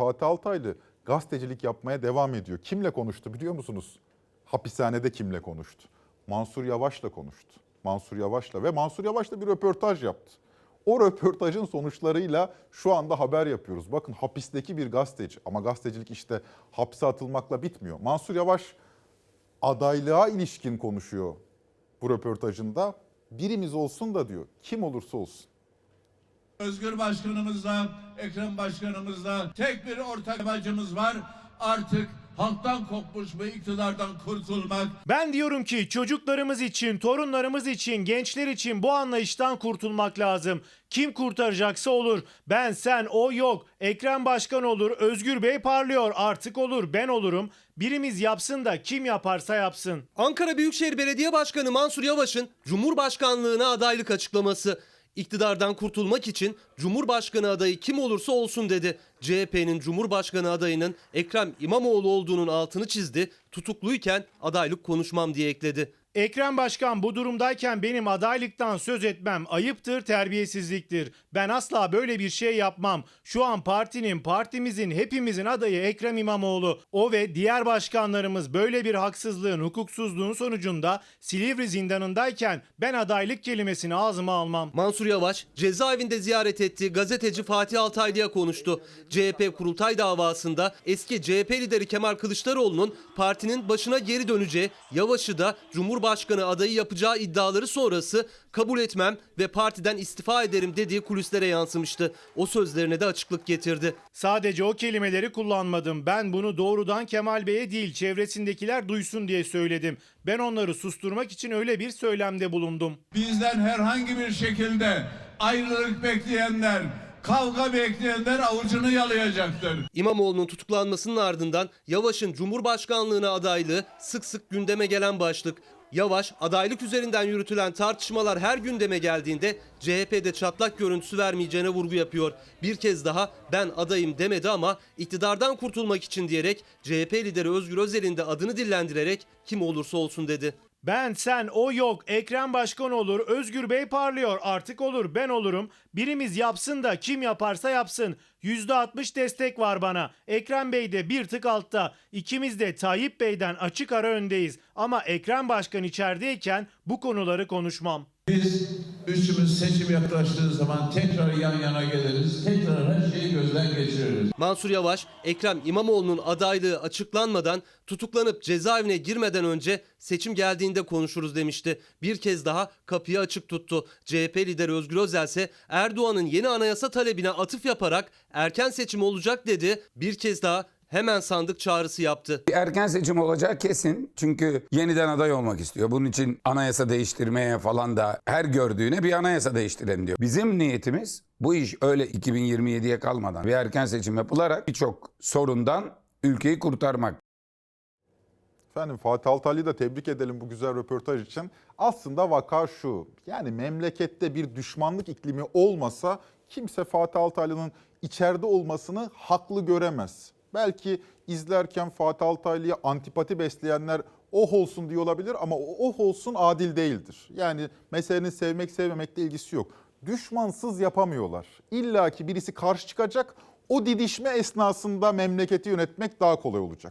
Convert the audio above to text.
Fatih Altaylı gazetecilik yapmaya devam ediyor. Kimle konuştu biliyor musunuz? Hapishanede kimle konuştu? Mansur Yavaş'la konuştu. Mansur Yavaş'la ve Mansur Yavaş'la bir röportaj yaptı. O röportajın sonuçlarıyla şu anda haber yapıyoruz. Bakın hapisteki bir gazeteci ama gazetecilik işte hapse atılmakla bitmiyor. Mansur Yavaş adaylığa ilişkin konuşuyor bu röportajında. Birimiz olsun da diyor kim olursa olsun. Özgür Başkanımızla, Ekrem Başkanımızla tek bir ortak amacımız var. Artık halktan kopmuş bu iktidardan kurtulmak. Ben diyorum ki çocuklarımız için, torunlarımız için, gençler için bu anlayıştan kurtulmak lazım. Kim kurtaracaksa olur. Ben, sen, o yok. Ekrem Başkan olur, Özgür Bey parlıyor. Artık olur, ben olurum. Birimiz yapsın da kim yaparsa yapsın. Ankara Büyükşehir Belediye Başkanı Mansur Yavaş'ın Cumhurbaşkanlığına adaylık açıklaması. İktidardan kurtulmak için Cumhurbaşkanı adayı kim olursa olsun dedi. CHP'nin Cumhurbaşkanı adayının Ekrem İmamoğlu olduğunun altını çizdi. Tutukluyken adaylık konuşmam diye ekledi. Ekrem Başkan bu durumdayken benim adaylıktan söz etmem ayıptır, terbiyesizliktir. Ben asla böyle bir şey yapmam. Şu an partinin, partimizin, hepimizin adayı Ekrem İmamoğlu. O ve diğer başkanlarımız böyle bir haksızlığın, hukuksuzluğun sonucunda Silivri zindanındayken ben adaylık kelimesini ağzıma almam. Mansur Yavaş cezaevinde ziyaret ettiği gazeteci Fatih Altaylı'ya konuştu. CHP kurultay davasında eski CHP lideri Kemal Kılıçdaroğlu'nun partinin başına geri döneceği, Yavaş'ı da Cumhurbaşkanı adayı yapacağı iddiaları sonrası kabul etmem ve partiden istifa ederim dediği kulislere yansımıştı. O sözlerine de açıklık getirdi. Sadece o kelimeleri kullanmadım. Ben bunu doğrudan Kemal Bey'e değil çevresindekiler duysun diye söyledim. Ben onları susturmak için öyle bir söylemde bulundum. Bizden herhangi bir şekilde ayrılık bekleyenler, kavga bekleyenler avucunu yalayacaktır. İmamoğlu'nun tutuklanmasının ardından Yavaş'ın Cumhurbaşkanlığına adaylığı sık sık gündeme gelen başlık. Yavaş adaylık üzerinden yürütülen tartışmalar her gündeme geldiğinde CHP'de çatlak görüntüsü vermeyeceğine vurgu yapıyor. Bir kez daha ben adayım demedi ama iktidardan kurtulmak için diyerek CHP lideri Özgür Özel'in de adını dillendirerek kim olursa olsun dedi. Ben, sen, o yok. Ekrem Başkan olur. Özgür Bey parlıyor. Artık olur. Ben olurum. Birimiz yapsın da kim yaparsa yapsın. %60 destek var bana. Ekrem Bey de bir tık altta. İkimiz de Tayyip Bey'den açık ara öndeyiz. Ama Ekrem Başkan içerideyken bu konuları konuşmam. Biz üçümüz seçim yaklaştığı zaman tekrar yan yana geliriz. Tekrar her şeyi gözden geçiririz. Mansur Yavaş, Ekrem İmamoğlu'nun adaylığı açıklanmadan tutuklanıp cezaevine girmeden önce seçim geldiğinde konuşuruz demişti. Bir kez daha kapıyı açık tuttu. CHP lideri Özgür Özel ise Erdoğan'ın yeni anayasa talebine atıf yaparak erken seçim olacak dedi. Bir kez daha hemen sandık çağrısı yaptı. Bir Erken seçim olacağı kesin. Çünkü yeniden aday olmak istiyor. Bunun için anayasa değiştirmeye falan da her gördüğüne bir anayasa değiştirelim diyor. Bizim niyetimiz bu iş öyle 2027'ye kalmadan bir erken seçim yapılarak birçok sorundan ülkeyi kurtarmak. Efendim Fatih Altaylı'yı da tebrik edelim bu güzel röportaj için. Aslında vaka şu. Yani memlekette bir düşmanlık iklimi olmasa kimse Fatih Altaylı'nın içeride olmasını haklı göremez. Belki izlerken Fatih Altaylı'ya antipati besleyenler oh olsun diyor olabilir ama o oh olsun adil değildir. Yani meselenin sevmek sevmemekle ilgisi yok. Düşmansız yapamıyorlar. İlla ki birisi karşı çıkacak. O didişme esnasında memleketi yönetmek daha kolay olacak.